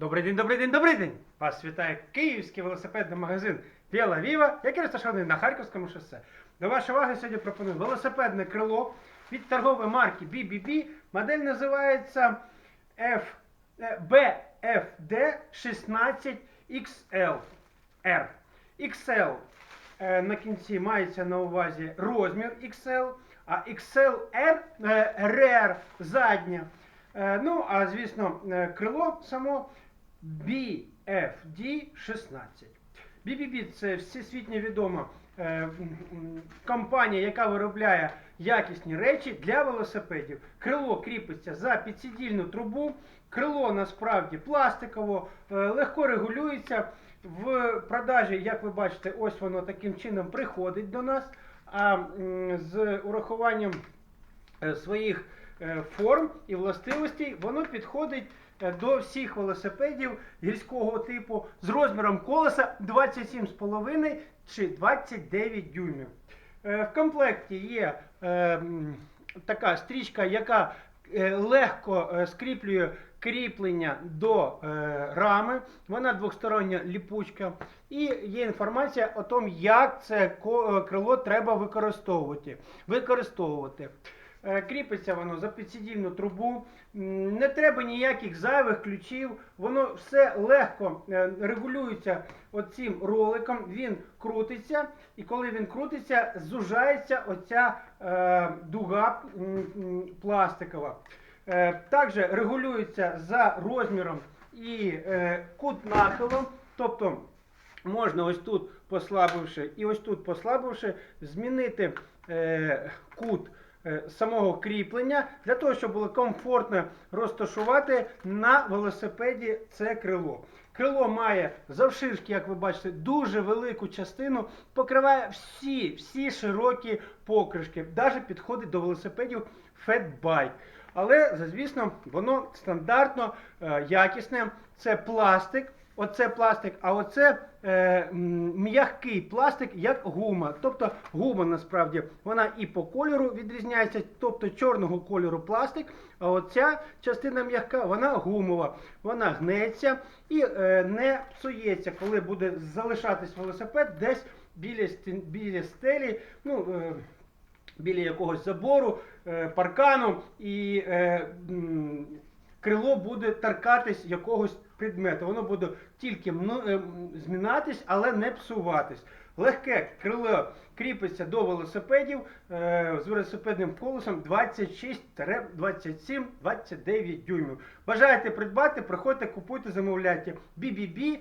Добрий день, добрий день, добрий день! Вас вітає київський велосипедний магазин Віла Віва, який розташований на Харківському шосе. До вашої уваги сьогодні пропоную велосипедне крило від торгової марки BBB. Модель називається F, е, BFD 16XL R. XL е, на кінці мається на увазі розмір XL, а XLR е, RR задня. Е, Ну, а звісно, е, крило само BFD 16. BBB це всесвітньо відома е, компанія, яка виробляє якісні речі для велосипедів. Крило кріпиться за підсидільну трубу. Крило насправді пластиково, е, легко регулюється. В продажі, як ви бачите, ось воно таким чином приходить до нас. А з урахуванням е, своїх форм і властивостей, воно підходить е, до всіх велосипедів гірського типу з розміром колеса 27,5 чи 29 дюймів. Е, В комплекті є е, така стрічка, яка е, легко е, скріплює кріплення до е, рами. Вона двостороння ліпучка. І є інформація о том, як це е, крило треба використовувати. використовувати. Е, Кріпиться воно за підсидільну трубу, не треба ніяких зайвих ключів, воно все легко е, регулюється оцим роликом, він крутиться, і коли він крутиться, зужається оця е, дуга пластикова. Також регулюється за розміром і кут нахилу, тобто можна ось тут послабивши і ось тут послабивши, змінити кут самого кріплення для того, щоб було комфортно розташувати на велосипеді це крило. Крило має завширшки, як ви бачите, дуже велику частину, покриває всі, всі широкі покришки, навіть підходить до велосипедів фетбайк. Але, звісно, воно стандартно е, якісне. Це пластик, оце пластик, а оце е, м'який пластик, як гума. Тобто гума насправді вона і по кольору відрізняється, тобто чорного кольору пластик, а оця частина м'яка, вона гумова, вона гнеться і е, не псується, коли буде залишатись велосипед десь біля, стін- біля стелі. Ну, е, біля якогось забору, е, паркану, і е, крило буде торкатись якогось предмету. Воно буде тільки е, змінатись, але не псуватись. Легке крило кріпиться до велосипедів е, з велосипедним колесом 26-27-29 дюймів. Бажаєте придбати, приходьте, купуйте, замовляйте. BBB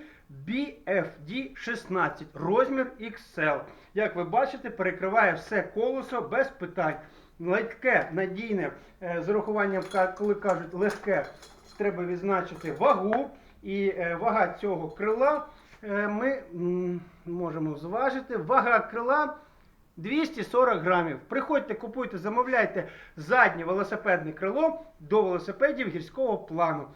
BFD 16, розмір XL. Як ви бачите, перекриває все колесо без питань. Легке, надійне, е, з урахуванням, коли кажуть легке, треба відзначити вагу. І е, вага цього крила е, ми можемо зважити. Вага крила 240 грамів. Приходьте, купуйте, замовляйте заднє велосипедне крило до велосипедів гірського плану.